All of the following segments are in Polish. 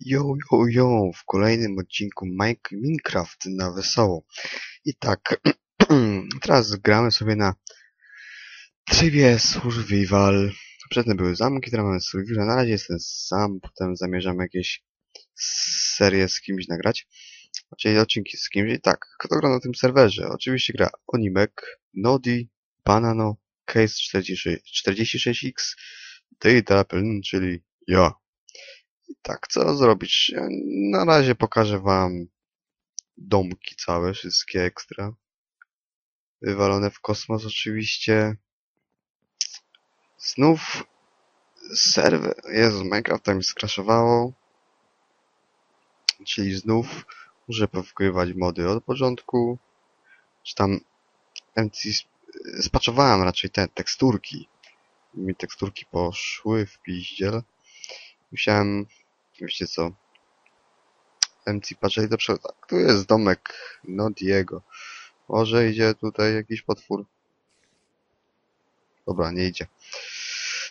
Yo, yo, yo, w kolejnym odcinku Minecraft na wesoło. I tak, teraz gramy sobie na trybie survival. Przedtem były zamki, teraz mamy survival. Na razie jestem sam, potem zamierzam jakieś serię z kimś nagrać. Czyli odcinki z kimś. I tak, kto gra na tym serwerze? Oczywiście gra Onimek, Nodi, Banano, Case 46, 46X, Daytapel, czyli ja. Tak, co zrobić? Na razie pokażę wam domki całe, wszystkie ekstra. Wywalone w kosmos oczywiście. Znów serwer. Jezus, Minecraft mi skraszowało. Czyli znów muszę powkrywać mody od początku. Czy tam MC spaczowałem raczej te teksturki. Mi teksturki poszły w piździel. Musiałem Wiecie co? MC patrzeli do przodu. Tak, tu jest domek no Diego. Może idzie tutaj jakiś potwór. Dobra, nie idzie.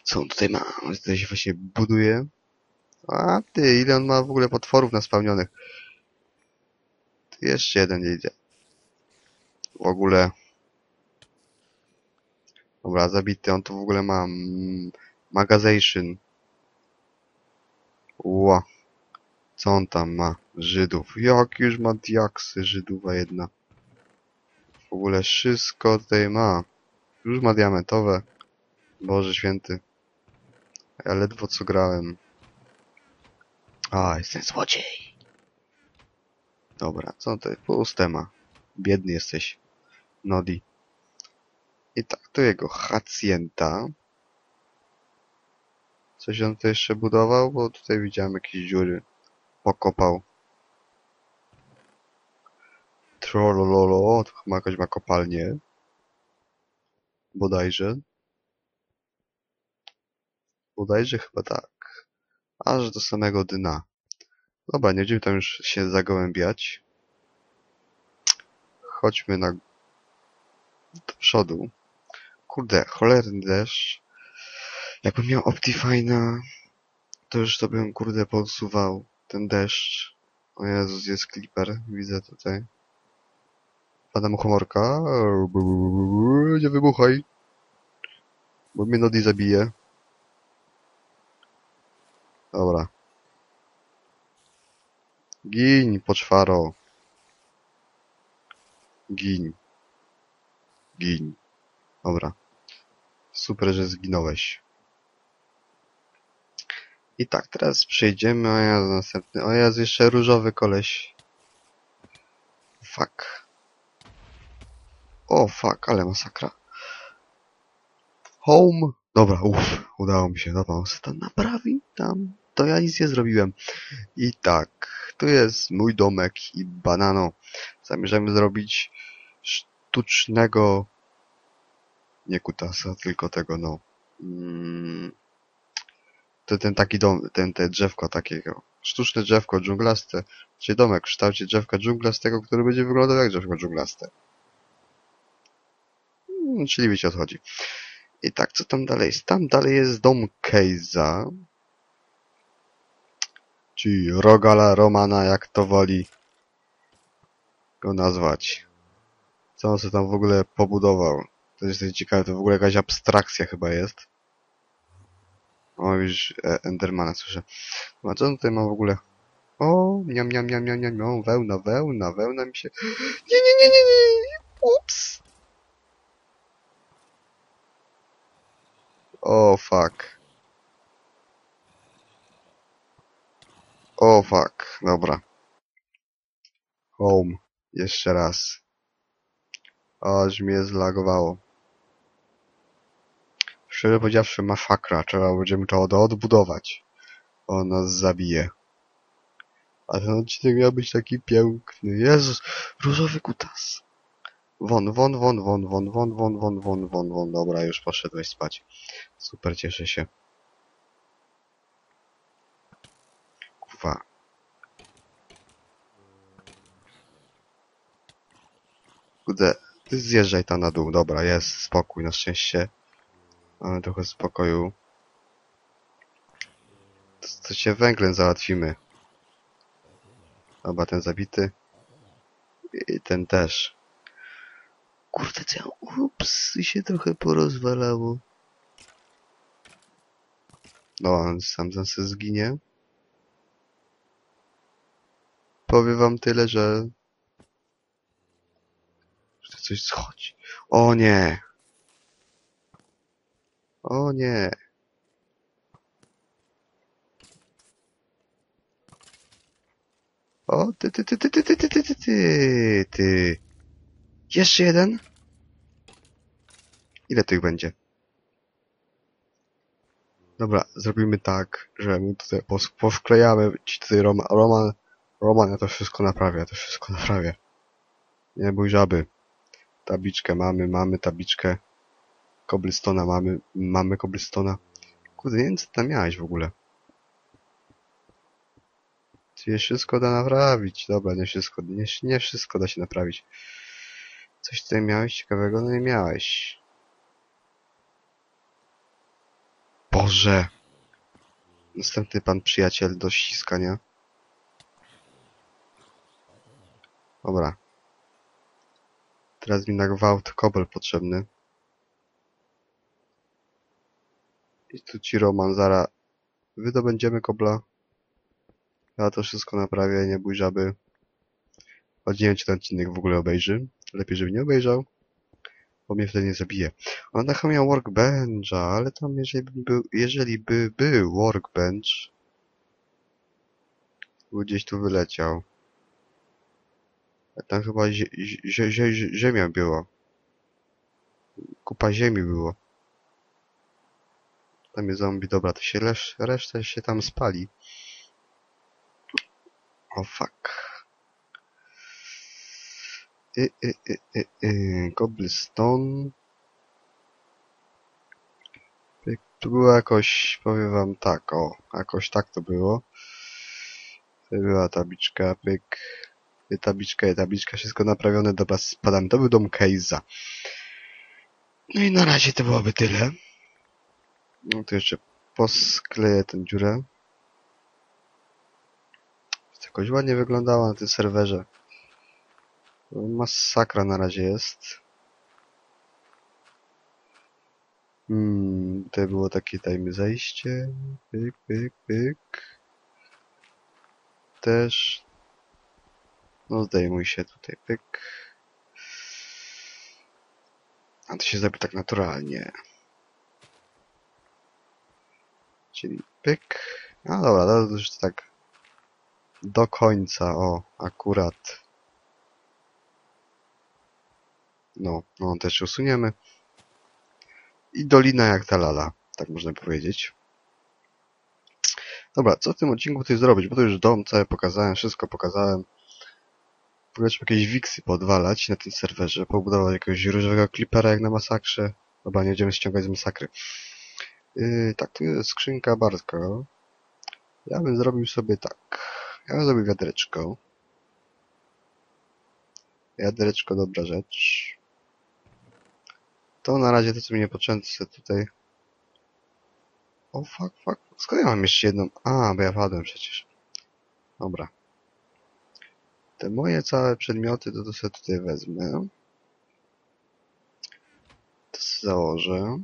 Co on tutaj ma? On tutaj się właśnie buduje. A ty, ile on ma w ogóle potworów naspełnionych? Jeszcze jeden nie idzie. W ogóle... Dobra, zabity. On tu w ogóle ma... Mm, magazation. Ła. Co on tam ma? Żydów. Jak już ma diaksy Żydowa jedna. W ogóle wszystko tutaj ma. Już ma diamentowe. Boże święty. Ja ledwo co grałem. A, jestem złodziej. Dobra, co to jest? Puste ma. Biedny jesteś. Nodi. I tak, to jego hacienda. Coś on tu jeszcze budował? Bo tutaj widziałem jakieś dziury. Pokopał. Trollololo, to chyba jakaś ma kopalnię. Bodajże. Bodajże chyba tak. Aż do samego dna. Dobra, nie będziemy tam już się zagłębiać. Chodźmy na... do przodu. Kurde, cholerny deszcz. Jakbym miał Optifine'a, to już to bym, kurde, posuwał ten deszcz. O Jezus, jest Clipper, widzę tutaj. Pada mu komorka. Nie wybuchaj. Bo mnie Nodi zabije. Dobra. Gin, poczwaro. Gin. Gin. Dobra. Super, że zginąłeś. I tak, teraz przejdziemy, o ja następny, o ja jeszcze różowy koleś. Fuck. O, fuck, ale masakra. Home. Dobra, uff, udało mi się, dobra, on tam naprawi, tam, to ja nic nie zrobiłem. I tak, tu jest mój domek i banano. Zamierzamy zrobić sztucznego, nie kutasa, tylko tego, no, mm, to ten taki dom, ten, te drzewko takiego. Sztuczne drzewko dżunglaste, czy domek w kształcie drzewka dżunglastego, który będzie wyglądał jak drzewko dżunglaste. Hmm, czyli wiecie o co chodzi. I tak, co tam dalej jest? Tam dalej jest dom Kejza. Czyli Rogala Romana, jak to woli go nazwać. Co on sobie tam w ogóle pobudował? To jest ciekawe, to w ogóle jakaś abstrakcja chyba jest. O, już e, Endermana słyszę. A co on tutaj ma w ogóle? O, niam, niam, niam, niam, niam, niam, wełna, wełna, wełna mi się... Nie, nie, nie, nie, nie, ups! O, fuck. O, fuck, dobra. Home. Jeszcze raz. Aż mnie zlagowało. Szczerze powiedziawszy, masakra. Trzeba będziemy to odbudować. On nas zabije. A ten odcinek miał być taki piękny. Jezus, różowy kutas. Won, won, won, won, won, won, won, won, won, won, won. Dobra, już poszedłeś spać. Super, cieszę się. Kuwa. Kudę, ty zjeżdżaj tam na dół. Dobra, jest spokój, na szczęście. Mamy trochę spokoju. To się węglem załatwimy. Dobra, ten zabity. I ten też. Kurde, co ja... Ups, i się trochę porozwalało. No, on sam za se zginie. Powiem wam tyle, że... że coś schodzi. O nie! O nie! O, ty, ty, ty, ty, ty, ty, ty, ty, ty, ty, ty. Jeszcze jeden? Ile tych będzie? Dobra, zrobimy tak, że my tutaj powklejamy ci tutaj Roman, Roman, Roman, ja to wszystko naprawię, ja to wszystko naprawię. Nie bój żaby. Tabliczkę mamy, mamy tabliczkę. Cobblestona mamy, mamy cobblestona. Kurde, nie wiem co tam miałeś w ogóle. Czy wszystko da naprawić? Dobra, nie wszystko, nie, nie wszystko da się naprawić. Coś tutaj miałeś ciekawego? No nie miałeś. Boże! Następny pan przyjaciel do ściskania. Dobra. Teraz mi na gwałt kobel potrzebny. I tu ci Roman, wydobędziemy kobla. Ja to wszystko naprawię, nie bój żaby. Choć nie wiem, czy ten odcinek w ogóle obejrzy. Lepiej, żeby nie obejrzał. Bo mnie wtedy nie zabije. Ona chyba miał workbencha, ale tam jeżeli by był, jeżeli by był workbench, by gdzieś tu wyleciał. A tam chyba zie, zie, zie, ziemia była. Kupa ziemi było. Tam jest zombie, dobra, to się resz, reszta się tam spali. O fuck. Y, y, y, y, y. Cobblestone. Tu było jakoś, powiem wam tak, o, jakoś tak to było. To była tabliczka, pyk. Y, Tabliczka, y, tabliczka, wszystko naprawione, dobra, spadamy. To był dom Kejza. No i na razie to byłoby tyle. No to jeszcze poskleję tę dziurę. Jakoś ładnie wyglądała na tym serwerze. Masakra na razie jest. Hmm, tutaj było takie tajne zejście. Pyk, pyk, pyk. Też. No zdejmuj się tutaj, pyk. A to się zrobi tak naturalnie. Czyli pyk. No dobra, to już tak do końca, o, akurat. No, no też usuniemy. I dolina jak ta lala, tak można powiedzieć. Dobra, co w tym odcinku tutaj zrobić? Bo to już dom cały pokazałem, wszystko pokazałem. Trzeba jakieś wiksy podwalać na tym serwerze, pobudować jakiegoś różowego klipera jak na masakrze. Dobra, nie będziemy ściągać z masakry. Yy, tak, tu jest skrzynka Bartka. Ja bym zrobił sobie tak. Ja bym zrobił wiadereczko. Wiadereczko, dobra rzecz. To na razie to, co mi niepotrzebne, tutaj... O, fuck, fuck. Skąd ja mam jeszcze jedną? A, bo ja padłem przecież. Dobra. Te moje całe przedmioty, to, to sobie tutaj wezmę. To sobie założę.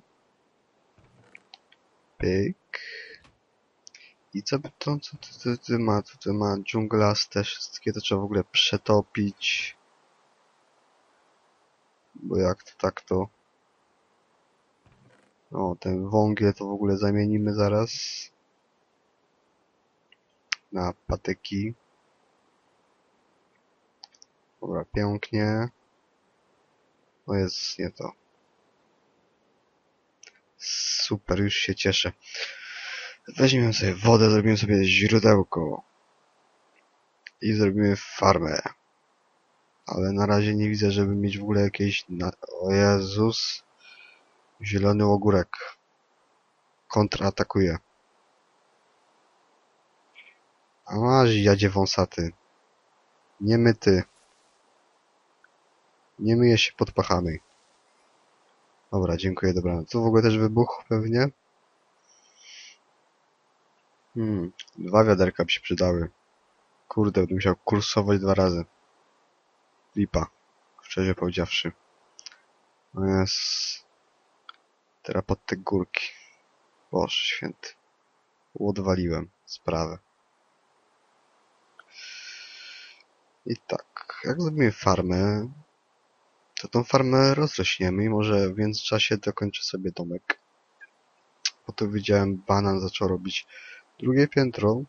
Pyk. I co to, co to, to, to ma? To, to ma dżunglas te wszystkie, to trzeba w ogóle przetopić. Bo jak to tak to... O, ten wągiel to w ogóle zamienimy zaraz na patyki. Dobra, pięknie. O jest nie to. Super, już się cieszę. Weźmiemy sobie wodę, zrobimy sobie źródełko. I zrobimy farmę. Ale na razie nie widzę, żeby mieć w ogóle jakieś... Na... O Jezus. Zielony ogórek. Kontratakuje. A masz jadzie wąsaty. Nie myty. Nie myje się pod pachami. Dobra, dziękuję, dobra. Tu w ogóle też wybuch pewnie. Hmm, dwa wiaderka by się przydały. Kurde, będę musiał kursować dwa razy. Lipa. Szczerze powiedziawszy. No jest... Teraz pod te górki. Boże święty. Odwaliłem sprawę. I tak, jak zrobimy farmę, tą farmę rozrośniemy i może w międzyczasie dokończę sobie domek. Bo tu widziałem, banan zaczął robić drugie piętro,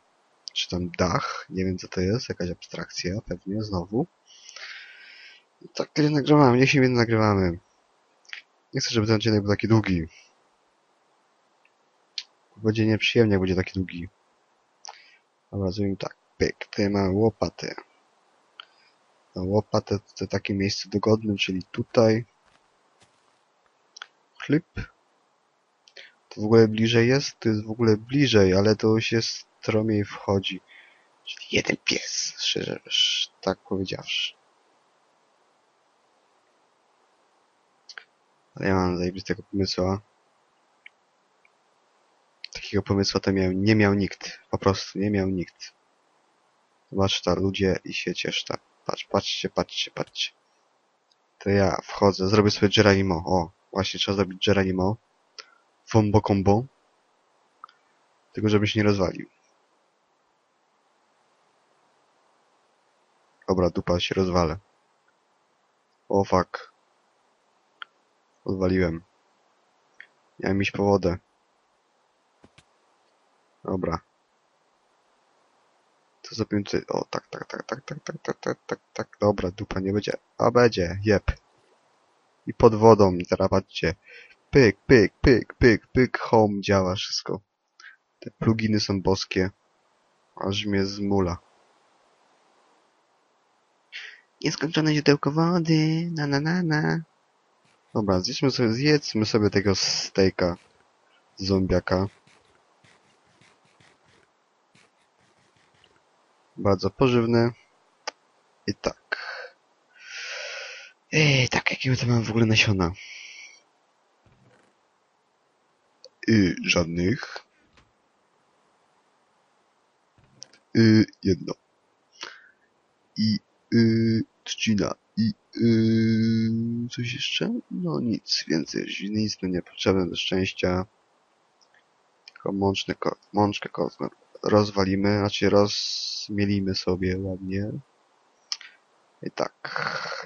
czy tam dach, nie wiem co to jest, jakaś abstrakcja pewnie, znowu. Tak tyle nagrywamy, niech się nie nagrywamy. Nie chcę, żeby ten odcinek był taki długi. Będzie nieprzyjemnie, jak będzie taki długi. Dobra, zrobimy tak. Pyk, tutaj mamy łopatę. Na łopatę w takim miejscu dogodnym, czyli tutaj. Chlip. To w ogóle bliżej jest? To jest w ogóle bliżej, ale to jest stromiej wchodzi. Czyli jeden pies, szczerze, tak powiedziawszy. Ale ja mam zajebistego pomysła. Takiego pomysłu to miał, nie miał nikt. Po prostu nie miał nikt. Zobacz ta ludzie i się ciesz ta. Patrz, patrzcie, patrzcie, patrzcie. To ja wchodzę, zrobię sobie Geranimo. O, właśnie trzeba zrobić Geranimo. Wombo combo. Tylko żebyś nie rozwalił. Dobra, dupa się rozwalę. O fuck. Odwaliłem. Miałem iść po wodę. Dobra. To zrobimy tutaj. O, tak, tak, tak, tak, tak, tak, tak, tak, tak, tak. Dobra, dupa nie będzie. A będzie, jep. I pod wodą, i teraz patrzcie. Pyk, pyk, pyk, pyk, pyk, home działa wszystko. Te pluginy są boskie. Aż mnie zmula. Nieskończone źródełko wody, na na na na. Dobra, zjedźmy sobie, zjedzmy sobie tego stejka zombiaka. Bardzo pożywny. I tak. Ej, tak, jakie my to mamy w ogóle nasiona? Y, żadnych. Y, jedno. I y, trzcina. I y, coś jeszcze? No nic, więcej nic tu nie potrzebne do szczęścia. Tylko mączne ko mączkę rozwalimy, znaczy rozmielimy sobie ładnie. I tak,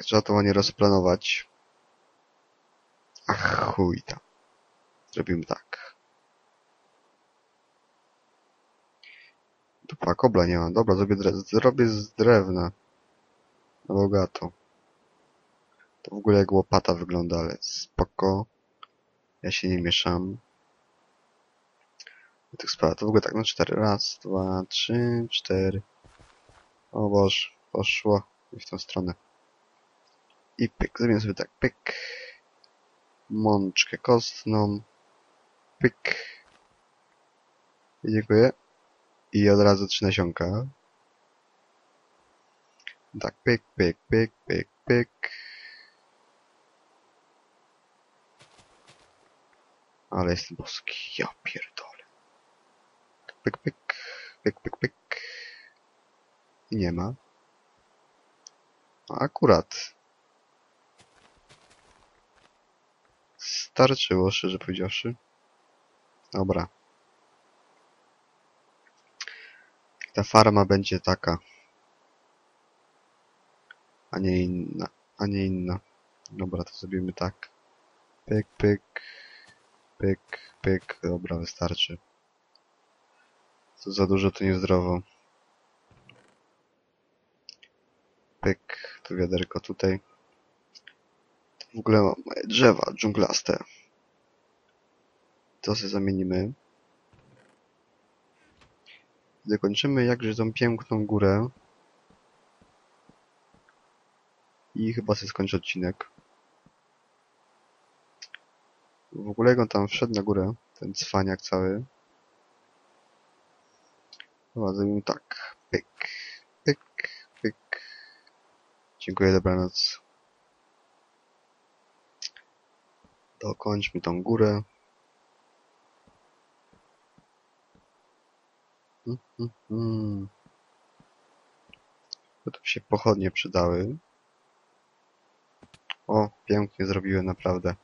trzeba to ładnie rozplanować. Ach, chuj tam. Zrobimy tak. Dupa, kobla nie ma. Dobra, zrobię, dre zrobię z drewna. Na bogato. To w ogóle jak łopata wygląda, ale spoko. Ja się nie mieszam. Tych spraw. To w ogóle tak, no cztery. Raz, dwa, trzy, cztery. O Boże, poszło. W tą stronę. I pyk. Zrobimy sobie tak, pyk. Mączkę kostną. Pyk. I dziękuję. I od razu trzy nasionka. Tak, pyk, pyk, pyk, pyk, pyk. Ale jestem boski. Ja pierdolę. Pyk, pyk, pyk, pyk, pyk. I nie ma. A akurat. Starczyło, szczerze powiedziawszy. Dobra. Ta farma będzie taka. A nie inna. A nie inna. Dobra, to zrobimy tak. Pyk, pyk. Pyk, pyk. Dobra, wystarczy. To za dużo to niezdrowo. Pyk. To wiaderko tutaj. W ogóle mam moje drzewa dżunglaste. To sobie zamienimy. Dokończymy jakże tą piękną górę. I chyba sobie skończę odcinek. W ogóle jak on tam wszedł na górę, ten cwaniak cały. Chyba zrobimy tak. Pyk, pyk, pyk. Dziękuję, dobranoc. Dokończmy tą górę. Mm, mm, mm. Tu się pochodnie przydały. O, pięknie zrobiłem, naprawdę.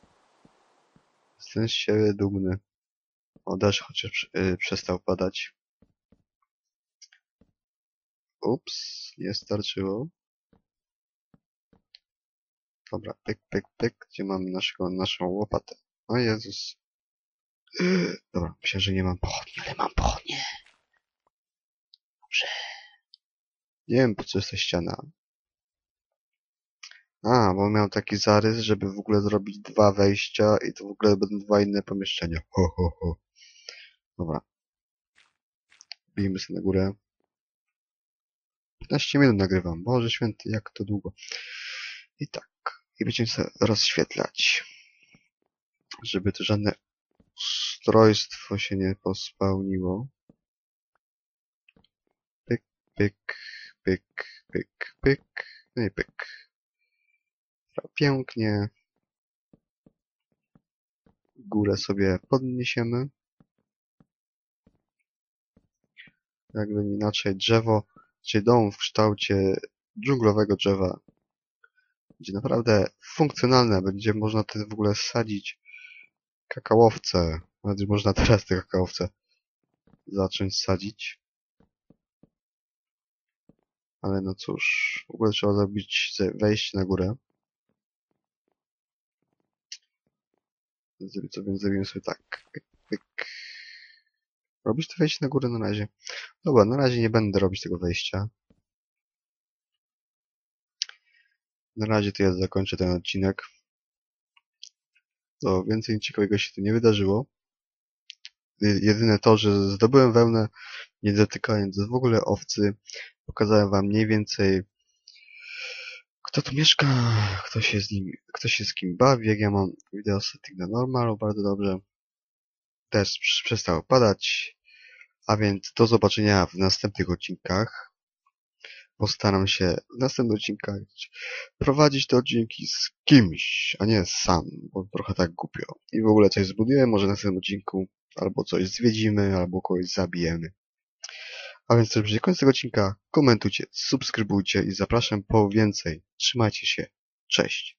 Jestem z siebie dumny. O, deszcz chociaż yy, przestał padać. Ups, nie starczyło. Dobra, pyk, pyk, pyk. Gdzie mam naszego, naszą łopatę? O Jezus. Dobra, myślę, że nie mam pochodni, ale mam pochodnie. Dobrze. Nie wiem, po co jest ta ściana. A, bo miał taki zarys, żeby w ogóle zrobić dwa wejścia i to w ogóle będą dwa inne pomieszczenia. Ho, ho, ho. Dobra. Bijmy sobie na górę. 15 minut nagrywam. Boże święty, jak to długo. I tak. I będziemy sobie rozświetlać. Żeby to żadne ustrojstwo się nie pospełniło. Pyk, pyk, pyk, pyk, pyk. No i pyk. Pięknie. Górę sobie podniesiemy. Jakby inaczej drzewo, czy dom w kształcie dżunglowego drzewa będzie naprawdę funkcjonalne. Będzie można tu w ogóle sadzić kakałowce. Nawet można teraz te kakałowce zacząć sadzić. Ale no cóż, w ogóle trzeba zrobić wejście na górę. Co więc zrobimy sobie tak. Pyk, pyk. Robisz to wejście na górę na razie. Dobra, na razie nie będę robić tego wejścia. Na razie to ja zakończę ten odcinek. To więcej ciekawego się tu nie wydarzyło. Jedyne to, że zdobyłem wełnę, nie dotykając w ogóle owcy. Pokazałem wam mniej więcej kto tu mieszka, kto się z nim, kto się z kim bawi, jak ja mam wideo setting na normal, bardzo dobrze. Też przestało padać, a więc do zobaczenia w następnych odcinkach. Postaram się w następnych odcinkach prowadzić te odcinki z kimś, a nie sam, bo trochę tak głupio. I w ogóle coś zbuduję, może w następnym odcinku albo coś zwiedzimy, albo kogoś zabijemy. A więc to będzie koniec tego odcinka. Komentujcie, subskrybujcie i zapraszam po więcej. Trzymajcie się. Cześć.